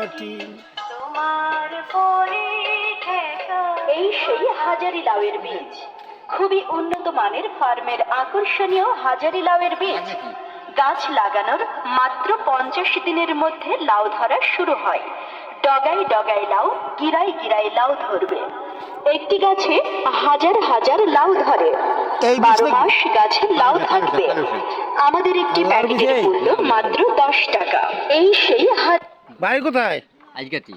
মাটি এই সেই হাজারি লাউয়ের বীজ। খুবই উন্নত মানের ফার্মের আকর্ষণীয় হাজারি লাউয়ের বীজ। গাছ লাগানোর মাত্র পঞ্চাশ দিনের মধ্যে লাউ ধরা শুরু হয়। ডগাই ডগাই লাউ গিরাই গিরাই লাউ ধরবে। একটি গাছে হাজার হাজার লাউ ধরে। বারো মাস গাছে লাউ থাকবে। আমাদের একটি প্যাকেটের? মূল্য মাত্র দশ টাকা। এই সেই বাড়ি কোথায়? আজকাতি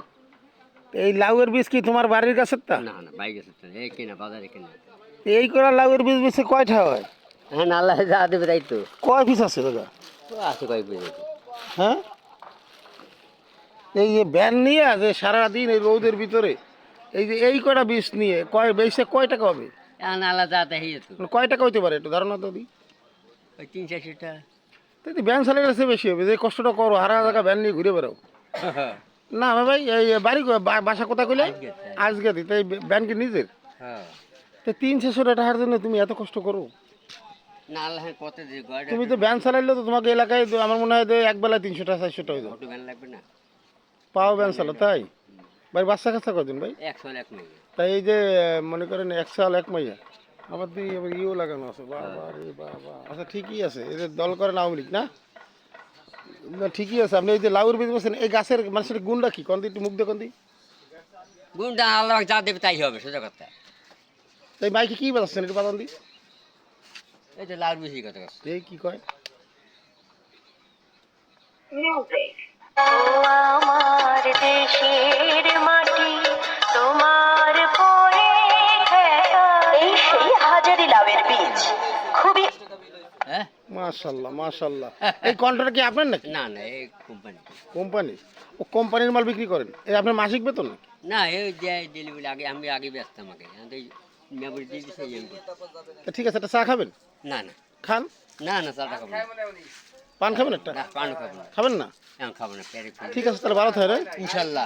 এই লাউয়ের বীজ কি তোমার বাড়ির কাছের তা না না বাইক আছে তো এই কিনা বাজারে কিনা। এই করা লাউয়ের বীজ বেশি কয়টা হয়? হ্যাঁ না আল্লাহ যা দেবে তাই তো। কয় পিস আছে দাদা? আছে কয়েক বুঝে হ্যাঁ? এই যে ব্যান নিয়ে যে সারাদিন এই রৌদের ভিতরে এই যে এই কটা বীজ নিয়ে কয় বেশে কয় টাকা হবে? আল্লাহ যা মানে কয় টাকা হইতে পারে একটু ধারণা তো দিই ওই তিন চারশোটা তাই ব্যান চালে গেলে বেশি হবে যে কষ্টটা করো হারা জায়গা ব্যান নিয়ে ঘুরে বেড়াও। না ভাই এই বাড়ি বাসা কোথায় কইলে? আজকে তাই ব্যান নিজের? হ্যাঁ। তো তিন ছশো টাকার জন্য তুমি এত কষ্ট করো? না আল্লাহ কত যে গয়টা তুমি তো ব্যান চালাইলে তো তোমাকে এলাকায় আমার মনে হয় এক বেলা তিনশো টাকা চারশো টাকা হয়ে পাও ব্যান চালো তাই? ভাই বাচ্চা কাচ্চা কদিন ভাই? তাই এই যে মনে করেন এক সাল এক মাইয়া। আবার আবার ইও লাগানো আছে। বাবা রে বাবা। আচ্ছা ঠিকই আছে। এদের দল করেন আওয়ামী লীগ না? না ঠিকই আছে। আপনি এই যে লাউর বীজ বলছেন এই গাছের মানুষের গুণটা কি? কোন একটু মুখ দেখুন দি গুণটা আল্লাহ যা দেবে তাই হবে সোজা কথা। তাই মাইকে কি বাজাচ্ছেন একটু বাজান দি এই যে লাউর বীজ কথা কথা এই কি কয়? আমার দেশের মাশাল্লাহ মাশাল্লাহ এই কন্ট্রাক্ট কি আপনার নাকি? না না এই কোম্পানি কোম্পানি ও কোম্পানির মাল বিক্রি করেন? এই আপনার মাসিক বেতন নাকি? না এই যে ডেলিভারি আগে আমি আগে ব্যস্ত আমাকে। তো দিয়ে দিচ্ছে এই আমি করি। তা ঠিক আছে একটা চা খাবেন? না না। খান? না না চাটা খাব না। পান খাবেন একটা? না পানও খাব না। খাবেন না? এখন খাব না পেরে ঠিক আছে তাহলে ভালো থাকে ইনশাল্লাহ